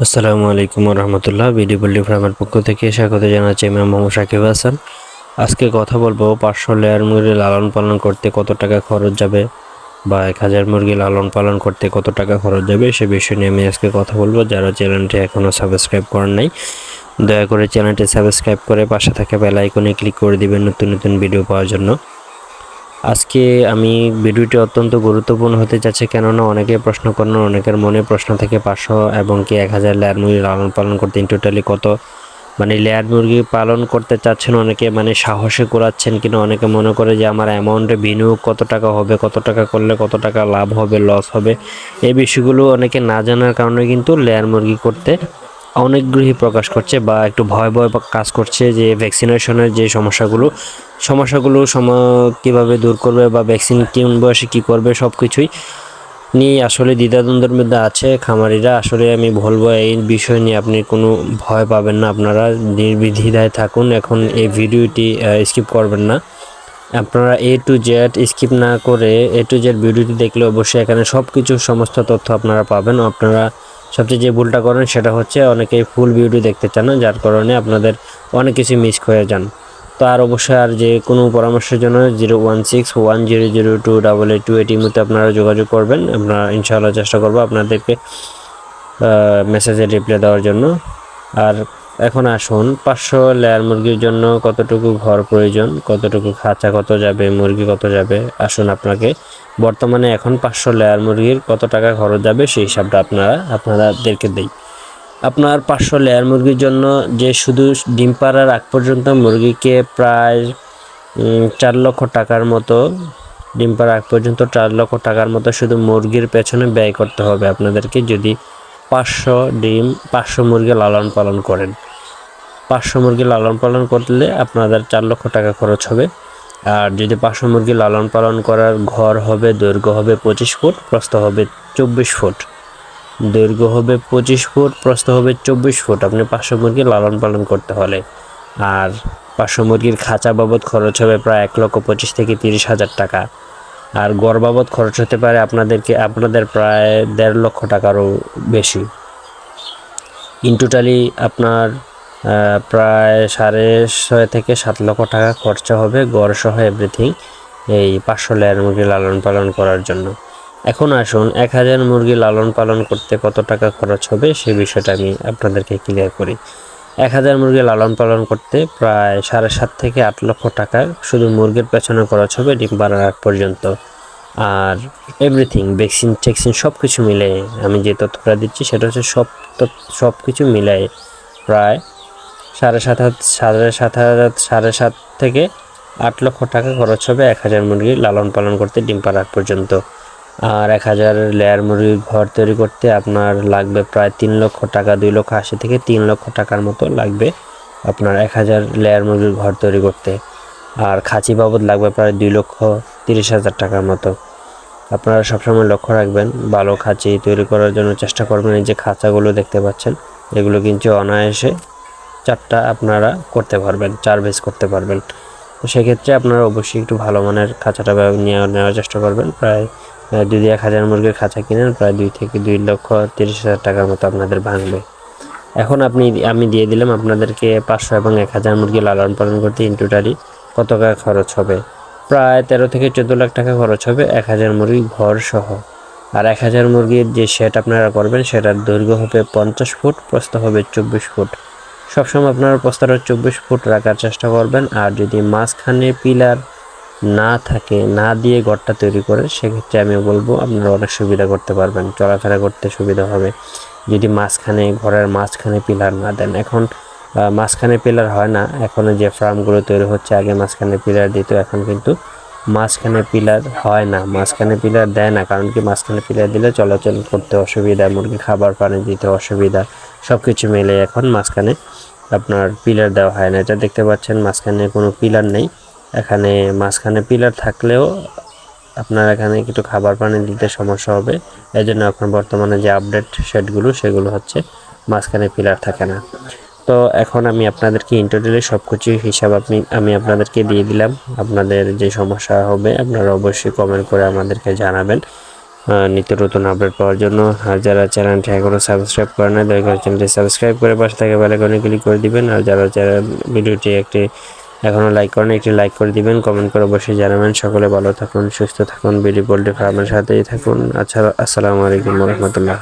আসসালামু আলাইকুম রহমতুল্লাহ, BD poultry ফার্মের পক্ষ থেকে স্বাগত জানাচ্ছি আমি মোহাম্মদ সাকিব হাসান। আজকে কথা বলব পাঁচশো লেয়ার মুরগি লালন পালন করতে কত টাকা খরচ যাবে বা এক হাজার মুরগি লালন পালন করতে কত টাকা খরচ যাবে সে বিষয় নিয়ে আমি আজকে কথা বলব। যারা চ্যানেলটি এখনও সাবস্ক্রাইব করেন নাই, দয়া করে চ্যানেলটি সাবস্ক্রাইব করে পাশে থাকা বেল আইকনে ক্লিক করে দিবেন নতুন নতুন ভিডিও পাওয়ার জন্য। আজকে আমি ভিডিওটি অত্যন্ত গুরুত্বপূর্ণ হতে যাচ্ছে কেননা অনেকে প্রশ্ন করেন অনেকের মনে প্রশ্ন থেকে পাঁচশো এবং কি এক হাজার লেয়ার মুরগি লালন পালন করতে টোটালি কত? মানে লেয়ার মুরগি পালন করতে চাচ্ছেন অনেকে মানে সাহসে করাচ্ছেন কিনা অনেকে মনে করে যে আমার অ্যামাউন্টে বিনিয়োগ কত টাকা হবে, কত টাকা করলে কত টাকা লাভ হবে লস হবে? এই বিষয়গুলো অনেকে না জানার কারণে কিন্তু লেয়ার মুরগি করতে অনেকগ্রহী প্রকাশ করছে বা একটু ভয় ভয় কাজ করছে যে ভ্যাকসিনেশনের যে সমস্যাগুলো সমস্যাগুলো সম কীভাবে দূর করবে বা ভ্যাকসিন কোন বয়সে কী করবে সব কিছুই নিয়ে আসলে দ্বিধাদ্বন্দ্বের মধ্যে আছে খামারিরা। আসলে আমি বলব এই বিষয় নিয়ে আপনি কোনো ভয় পাবেন না, আপনারা নির্বিধিদায় থাকুন। এখন এই ভিডিওটি স্কিপ করবেন না। আপনারা এ টু জেড স্কিপ না করে এ টু জেড ভিডিওটি দেখলে অবশ্যই এখানে সব কিছু সমস্ত তথ্য আপনারা পাবেন। আপনারা সবচেয়ে যে ভুলটা করেন সেটা হচ্ছে অনেকেই ফুল ভিডিও দেখতে চান না, যার কারণে আপনাদের অনেক কিছু মিস হয়ে যান। তো আর অবশ্যই আর যে কোনো পরামর্শের জন্য zero one six one zero zero two double eight two এটির মধ্যে আপনারা যোগাযোগ করবেন। আমরা ইনশাআল্লাহ চেষ্টা করব আপনাদেরকে মেসেজে রিপ্লাই দেওয়ার জন্য। আর এখন আসুন, পাঁচশো লেয়ার মুরগির জন্য কতটুকু ঘর প্রয়োজন, কতটুকু খাঁচা কত যাবে, মুরগি কত যাবে? আসুন আপনাকে। বর্তমানে এখন পাঁচশো লেয়ার মুরগির কত টাকা খরচ যাবে সেই হিসাবটা আপনারা আপনাদেরকে দেই। আপনার পাঁচশো লেয়ার মুরগির জন্য যে শুধু ডিম পাড়ার আগ পর্যন্ত মুরগিকে প্রায় চার লক্ষ টাকার মতো, ডিম পাড়ার আগ পর্যন্ত চার লক্ষ টাকার মতো শুধু মুরগির পেছনে ব্যয় করতে হবে আপনাদেরকে। যদি পাঁচশো ডিম, পাঁচশো মুরগি লালন পালন করেন। পাঁচশো মুরগি লালন পালন করলে আপনাদের চার লক্ষ টাকা খরচ হবে। আর যদি পাঁচশো মুরগি লালন পালন করার ঘর হবে, দৈর্ঘ্য হবে পঁচিশ ফুট, প্রস্থ হবে চব্বিশ ফুট। দৈর্ঘ্য হবে পঁচিশ ফুট, প্রস্থ হবে চব্বিশ ফুট। আপনি পাঁচশো মুরগি লালন পালন করতে হলে। আর পাঁচশো মুরগির খাঁচা বাবদ খরচ হবে প্রায় এক লক্ষ পঁচিশ থেকে তিরিশ হাজার টাকা। আর গড় বাবদ খরচ হতে পারে আপনাদেরকে, আপনাদের প্রায় দেড় লক্ষ টাকারও বেশি। ইন টোটালি আপনার প্রায় সাড়ে ছয় থেকে সাত লক্ষ টাকা খরচা হবে গড় সহ এভরিথিং এই পাঁচশো লেয়ার মুরগি লালন পালন করার জন্য। এখন আসুন, এক হাজার মুরগি লালন পালন করতে কত টাকা খরচ হবে সেই বিষয়টা আমি আপনাদেরকে ক্লিয়ার করি। এক হাজার মুরগি লালন পালন করতে প্রায় সাড়ে সাত থেকে আট লক্ষ টাকা শুধু মুরগির পেছনে খরচ হবে, ডিম পাড়ার আগ পর্যন্ত। আর এভরিথিং ভ্যাকসিন টেক্সিন সব কিছু মিলে আমি যে তথ্যটা দিচ্ছি সেটা হচ্ছে সব সব কিছু মিলাই প্রায় সাড়ে সাত হাজার সাড়ে সাত হাজার, সাড়ে সাত থেকে আট লক্ষ টাকা খরচ হবে এক হাজার মুরগি লালন পালন করতে ডিম পাড়ার পর্যন্ত। আর এক হাজার লেয়ার মুরগির ঘর তৈরি করতে আপনার লাগবে প্রায় তিন লক্ষ টাকা, দুই লক্ষ আশি থেকে তিন লক্ষ টাকার মতো লাগবে আপনার এক হাজার লেয়ার মুরগির ঘর তৈরি করতে। আর খাঁচি বাবদ লাগবে প্রায় দুই লক্ষ তিরিশ হাজার টাকার মতো। আপনারা সবসময় লক্ষ্য রাখবেন, ভালো খাঁচি তৈরি করার জন্য চেষ্টা করবেন। এই যে খাঁচাগুলো দেখতে পাচ্ছেন, এগুলো কিন্তু অনায়াসে চারটা আপনারা করতে পারবেন, চার বেস করতে পারবেন। তো সেক্ষেত্রে আপনারা অবশ্যই একটু ভালো মানের খাঁচাটা নিয়ে নেওয়ার চেষ্টা করবেন। প্রায় যদি এক হাজার মুরগির খাঁচা কিনেন, প্রায় দুই থেকে দুই লক্ষ তিরিশ হাজার টাকার মতো আপনাদের ভাঙবে। এখন আপনি, আমি দিয়ে দিলাম আপনাদেরকে পাঁচশো এবং এক হাজার মুরগি লালন পালন করতে ইন টোটালি কত টাকা খরচ হবে? প্রায় তেরো থেকে চোদ্দ লাখ টাকা খরচ হবে এক হাজার মুরগি ঘর সহ। আর এক হাজার মুরগির যে শেড আপনারা করবেন, সেটার দৈর্ঘ্য হবে পঞ্চাশ ফুট, প্রস্থ হবে চব্বিশ ফুট। সবসময় আপনারা প্রস্তাবটা চব্বিশ ফুট রাখার চেষ্টা করবেন। আর যদি মাঝখানে পিলার না থাকে, না দিয়ে ঘরটা তৈরি করে, সেক্ষেত্রে আমি বলব আপনারা অনেক সুবিধা করতে পারবেন। চলাফেরা করতে সুবিধা হবে। যদি মাঝখানে, ঘরের মাঝখানে পিলার না দেন। এখন মাঝখানে পিলার হয় না। এখন যে ফার্মগুলো তৈরি হচ্ছে, আগে মাঝখানে পিলার দিত, এখন কিন্তু মাঝখানে পিলার হয় না। মাঝখানে পিলার দেয় না, কারণ কি মাঝখানে পিলার দিলে চলাচল করতে অসুবিধা মুরগি খাবার পানি দিতে অসুবিধা সব কিছু মিলে এখন মাঝখানে আপনার পিলার দেওয়া হয় না। এটা দেখতে পাচ্ছেন, মাঝখানে কোনো পিলার নেই। এখানে মাঝখানে পিলার থাকলেও আপনার এখানে একটু খাবার পানি দিতে সমস্যা হবে। এই জন্য এখন বর্তমানে যে আপডেট সেটগুলো, সেগুলো হচ্ছে মাঝখানে পিলার থাকে না। তো এখন আমি আপনাদেরকে ইন্টারনেটে সব কিছু হিসাব আপনি, আমি আপনাদেরকে দিয়ে দিলাম। আপনাদের যে সমস্যা হবে, আপনারা অবশ্যই কমেন্ট করে আমাদেরকে জানাবেন। নিত্য নতুন আপডেট পাওয়ার জন্য। আর যারা চ্যানেলটি এখনও সাবস্ক্রাইব করে না দয়া করে চ্যানেলটি সাবস্ক্রাইব করে পাশে থাকা বেলাইকনে ক্লিক করে দিবেন। আর যারা চ্যানেল ভিডিওটি একটি এখনও লাইক করেন, একটি লাইক করে দিবেন কমেন্ট করে অবশ্যই জানাবেন। সকলে ভালো থাকুন, সুস্থ থাকুন, বিডি পোল্ট্রি ফার্মের সাথেই থাকুন। আচ্ছা আসসালামু আলাইকুম রহমতুল্লাহ।